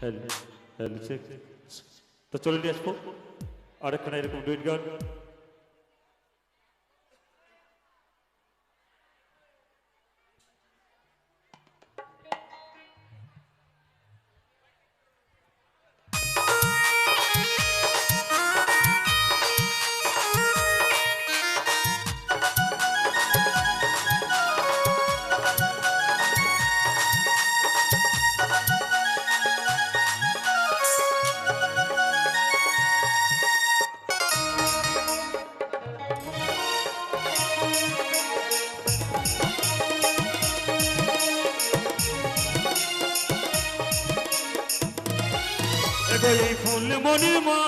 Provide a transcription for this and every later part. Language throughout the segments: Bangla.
হ্যালো চেক তো চলে নিয়ে আসব। আরেকখানে এরকম ডুইট গান এই ফুল মনির মা।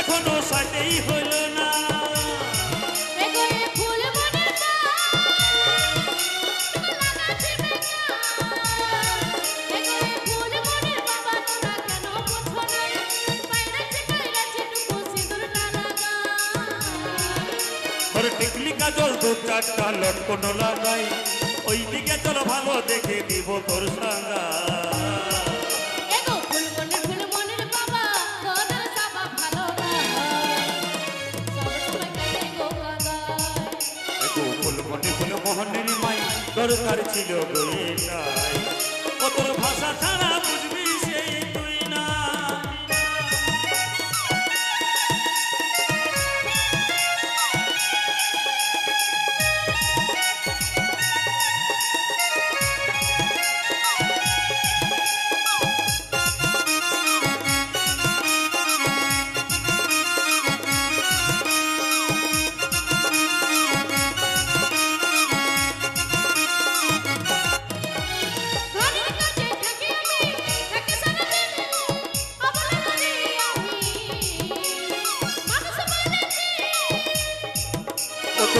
এখনও সাইতেই হইল না। টিকলি কাজল দু চারটা লটকন লাগাই। ওই দিকে চল ভালো দেখে দিব তোর সাঙ্গা দরকার ছিল গইটাই ও তোর ভাষা ছাড়া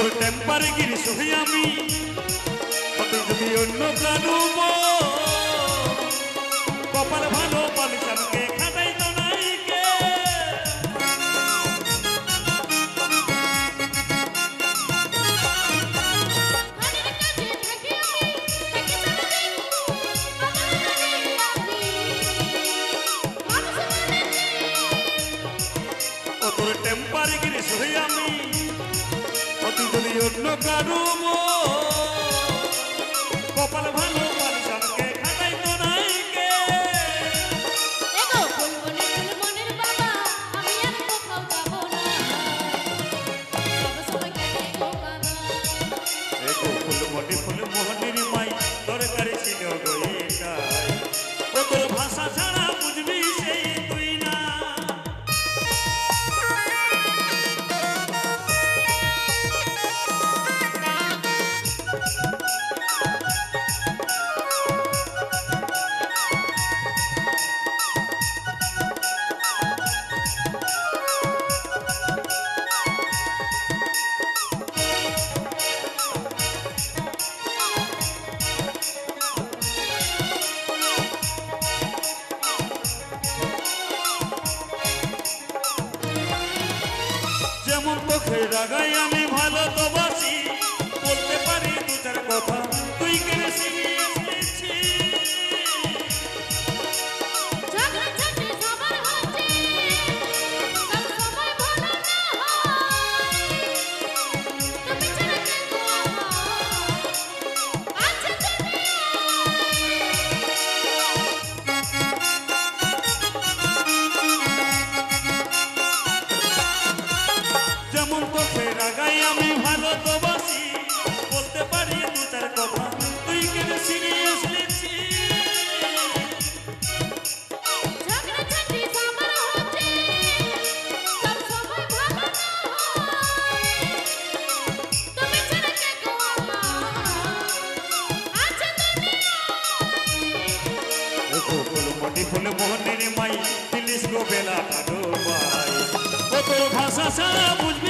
তোর টেম্পারে গিরি শুধু আমি। কত যদি অন্য কারু কপাল ভালো পালিশানকে তোর টেম্পারে গিরি শুধু আমি। যদি অন্য কারু কপাল ভালো তোকে রাগাই আমি যেমন তোকে রাগাই আমি ভালো তো বলতে পারি দু চার কথা, তুই কেন সিরিয়াস মোহনের মাই তিলিশ গো বেলা ভাষা ছাড়া বুঝবি?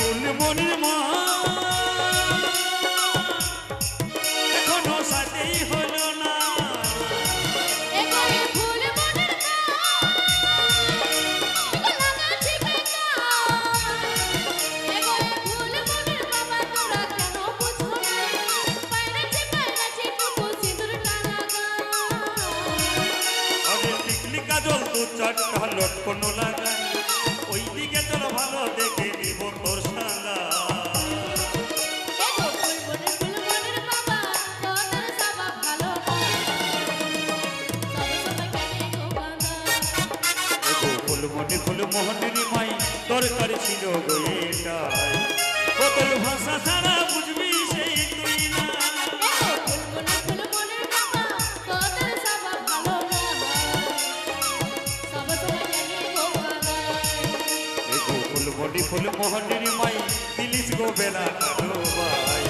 দু চারটা লটকনো লাগাই ওই দিকে চলো ভালো দেখে নিব তোর সাঙ্গা এগো ফুলবনের ফুলবনের বাবা তোদের স্বভাব ভালো না সব সময় কেন গো কাঁদা এগো ফুলমণি ফুলমোহনের মাই দরকার ছিল গো এটাই। বদল ভাষা ছাড়া বুঝবি সেই তুই ফুলমোহনের মাই দিলিস গো বেলা কালো ভাই